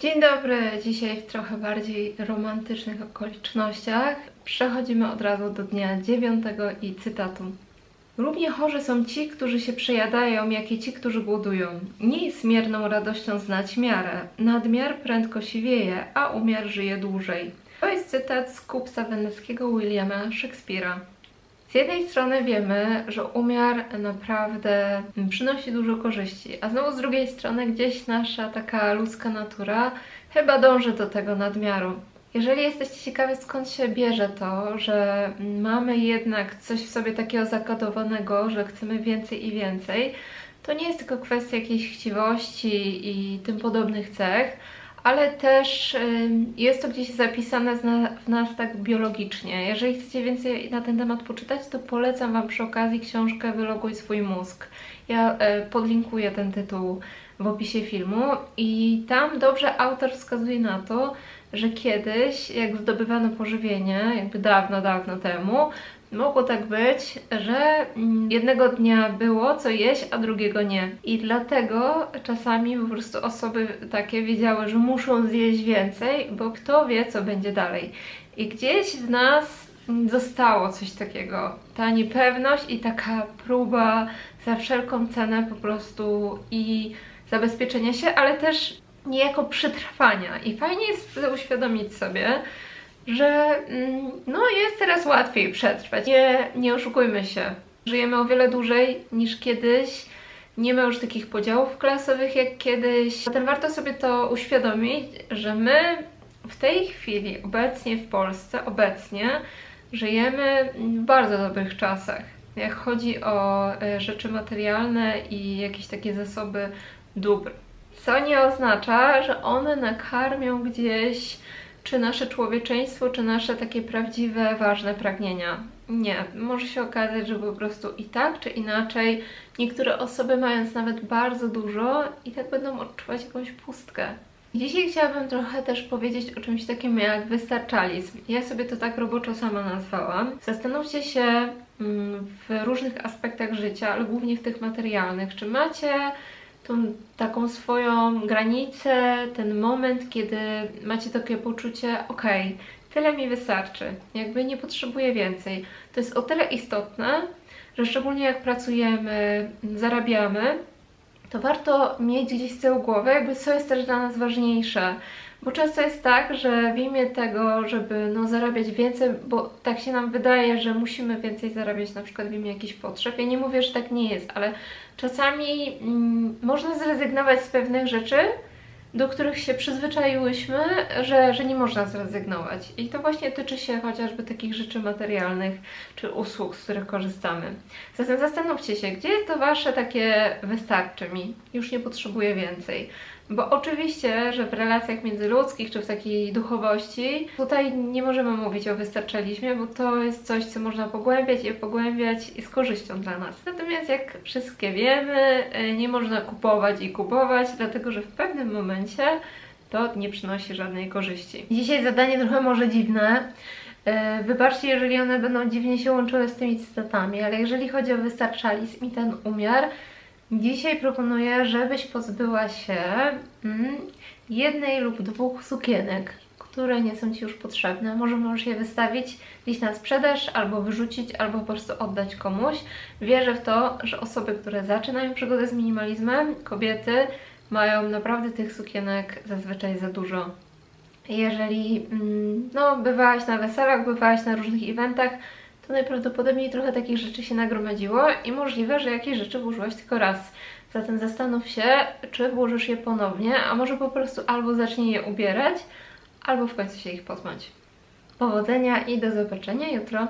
Dzień dobry, dzisiaj w trochę bardziej romantycznych okolicznościach. Przechodzimy od razu do dnia dziewiątego i cytatu. Równie chorzy są ci, którzy się przejadają, jak i ci, którzy głodują. Nie jest mierną radością znać miarę. Nadmiar prędko siwieje, a umiar żyje dłużej. To jest cytat z kupca weneckiego Williama Shakespeare'a. Z jednej strony wiemy, że umiar naprawdę przynosi dużo korzyści, a znowu z drugiej strony gdzieś nasza taka ludzka natura chyba dąży do tego nadmiaru. Jeżeli jesteście ciekawi skąd się bierze to, że mamy jednak coś w sobie takiego zakodowanego, że chcemy więcej i więcej, to nie jest tylko kwestia jakiejś chciwości i tym podobnych cech, ale też jest to gdzieś zapisane w nas tak biologicznie. Jeżeli chcecie więcej na ten temat poczytać, to polecam Wam przy okazji książkę Wyloguj swój mózg. Ja e, podlinkuję ten tytuł w opisie filmu i tam dobrze autor wskazuje na to, że kiedyś, jak zdobywano pożywienie, jakby dawno, dawno temu, mogło tak być, że jednego dnia było co jeść, a drugiego nie. I dlatego czasami po prostu osoby takie wiedziały, że muszą zjeść więcej, bo kto wie, co będzie dalej. I gdzieś w nas zostało coś takiego. Ta niepewność i taka próba za wszelką cenę po prostu i zabezpieczenia się, ale też niejako przetrwania. I fajnie jest uświadomić sobie, że mm, no jest teraz łatwiej przetrwać. Nie, nie oszukujmy się. Żyjemy o wiele dłużej niż kiedyś. Nie ma już takich podziałów klasowych jak kiedyś. Zatem warto sobie to uświadomić, że my w tej chwili, obecnie w Polsce, obecnie żyjemy w bardzo dobrych czasach. Jak chodzi o e, rzeczy materialne i jakieś takie zasoby dóbr. Co nie oznacza, że one nakarmią gdzieś czy nasze człowieczeństwo, czy nasze takie prawdziwe, ważne pragnienia. Nie, może się okazać, że po prostu i tak, czy inaczej, niektóre osoby mając nawet bardzo dużo, i tak będą odczuwać jakąś pustkę. Dzisiaj chciałabym trochę też powiedzieć o czymś takim jak wystarczalizm. Ja sobie to tak roboczo sama nazwałam. Zastanówcie się mm, w różnych aspektach życia, ale głównie w tych materialnych. Czy macie tą taką swoją granicę, ten moment, kiedy macie takie poczucie, okej, tyle mi wystarczy, jakby nie potrzebuję więcej. To jest o tyle istotne, że szczególnie jak pracujemy, zarabiamy, to warto mieć gdzieś z tyłu głowy, jakby co jest też dla nas ważniejsze. Bo często jest tak, że w imię tego, żeby no, zarabiać więcej, bo tak się nam wydaje, że musimy więcej zarabiać na przykład w imię jakichś potrzeb. Ja nie mówię, że tak nie jest, ale czasami mm, można zrezygnować z pewnych rzeczy, do których się przyzwyczaiłyśmy, że, że nie można zrezygnować. I to właśnie tyczy się chociażby takich rzeczy materialnych czy usług, z których korzystamy. Zatem zastanówcie się, gdzie jest to wasze takie wystarczy mi, już nie potrzebuję więcej. Bo oczywiście, że w relacjach międzyludzkich czy w takiej duchowości tutaj nie możemy mówić o wystarczaliźmie, bo to jest coś, co można pogłębiać i pogłębiać i z korzyścią dla nas. Natomiast jak wszystkie wiemy, y, nie można kupować i kupować, dlatego że w pewnym momencie to nie przynosi żadnej korzyści. Dzisiaj zadanie trochę może dziwne. Y, Wybaczcie, jeżeli one będą dziwnie się łączyły z tymi cytatami, ale jeżeli chodzi o wystarczalizm i ten umiar, Dzisiaj proponuję, żebyś pozbyła się mm, jednej lub dwóch sukienek, które nie są Ci już potrzebne. Może możesz je wystawić gdzieś na sprzedaż, albo wyrzucić, albo po prostu oddać komuś. Wierzę w to, że osoby, które zaczynają przygodę z minimalizmem, kobiety, mają naprawdę tych sukienek zazwyczaj za dużo. Jeżeli mm, no, bywałaś na weselach, bywałaś na różnych eventach, to najprawdopodobniej trochę takich rzeczy się nagromadziło i możliwe, że jakieś rzeczy włożyłaś tylko raz. Zatem zastanów się, czy włożysz je ponownie, a może po prostu albo zacznij je ubierać, albo w końcu się ich pozbyć. Powodzenia i do zobaczenia jutro.